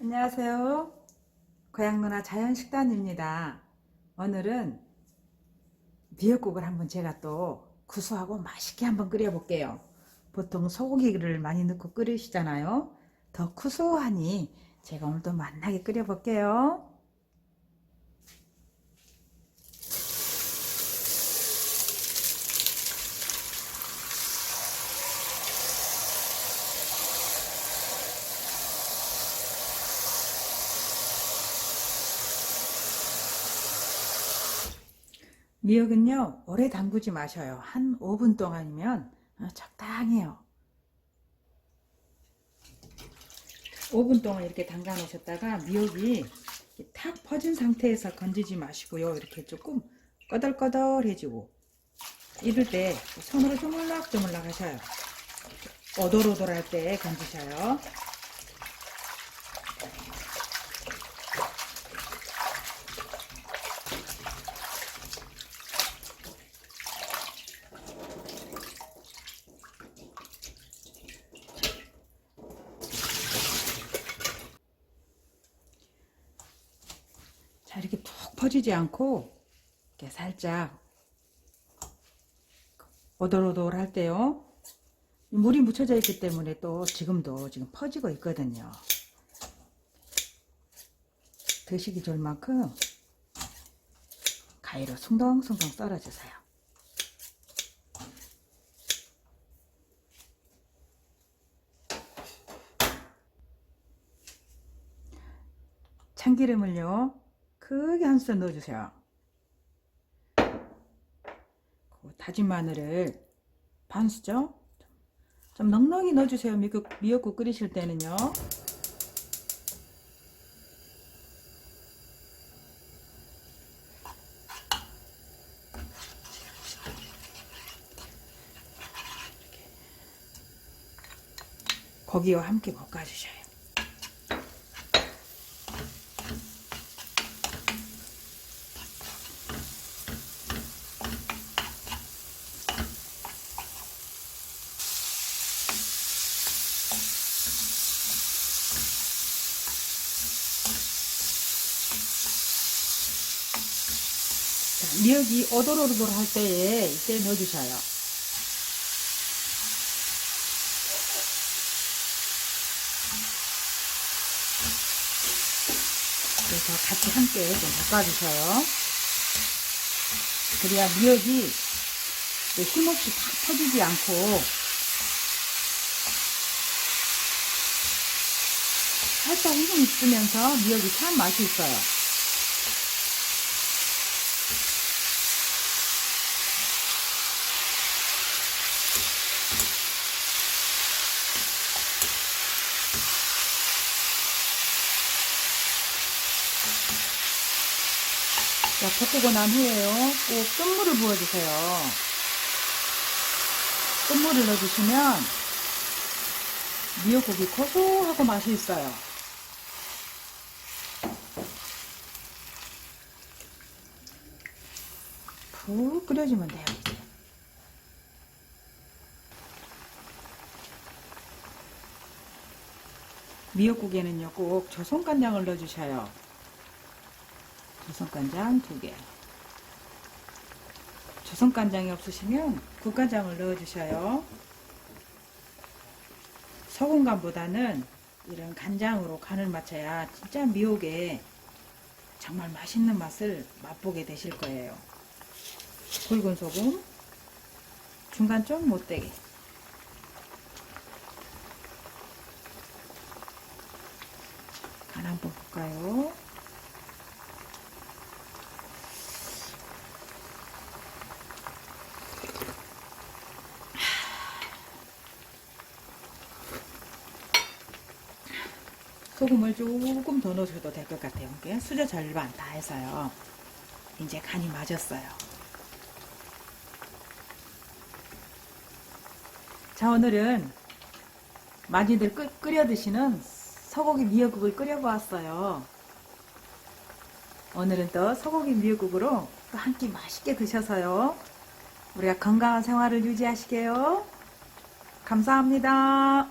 안녕하세요. 고향문화 자연식단입니다. 오늘은 미역국을 한번 제가 또 구수하고 맛있게 한번 끓여 볼게요. 보통 소고기를 많이 넣고 끓이시잖아요. 더 구수하니 제가 오늘도 맛나게 끓여 볼게요. 미역은요, 오래 담그지 마셔요. 한 5분 동안이면 어, 적당해요. 5분 동안 이렇게 담가 놓으셨다가 미역이 탁 퍼진 상태에서 건지지 마시고요. 이렇게 조금 꺼덜꺼덜해지고 이럴 때 손으로 조물락조물락 하셔요. 오돌오돌할 때 건지셔요. 퍼지지 않고 이렇게 살짝 오돌오돌 할 때요. 물이 묻혀져 있기 때문에 또 지금도 지금 퍼지고 있거든요. 드시기 좋을 만큼 가위로 숭덩숭덩 썰어주세요. 참기름을요, 크게 한 스푼 넣어주세요. 그 다진 마늘을 반 수저 좀 넉넉히 넣어주세요. 미역국, 미역국 끓이실 때는요. 고기와 함께 볶아주셔요. 자, 미역이 오돌오돌 할 때에 이때 넣어주셔요. 그래서 같이 함께 좀 볶아주셔요. 그래야 미역이 힘없이 팍 퍼지지 않고 살짝 힘이 있으면서 미역이 참 맛이 있어요. 자, 볶고 난 후에요. 꼭 끓물을 부어주세요. 끓물을 넣어주시면 미역국이 고소하고 맛이 있어요. 푹 끓여주면 돼요. 미역국에는요, 꼭 조선간장을 넣어주셔요. 조선간장 두 개. 조선간장이 없으시면 국간장을 넣어주셔요. 소금간보다는 이런 간장으로 간을 맞춰야 진짜 미역에 정말 맛있는 맛을 맛보게 되실 거예요. 굵은 소금, 중간 좀 못되게. 간 한번 볼까요? 소금을 조금 더 넣으셔도 될 것 같아요. 수저 절반 다 해서요. 이제 간이 맞았어요. 자, 오늘은 많이들 끓, 끓여 드시는 소고기 미역국을 끓여 보았어요. 오늘은 또 소고기 미역국으로 또 한 끼 맛있게 드셔서요. 우리가 건강한 생활을 유지하시게요. 감사합니다.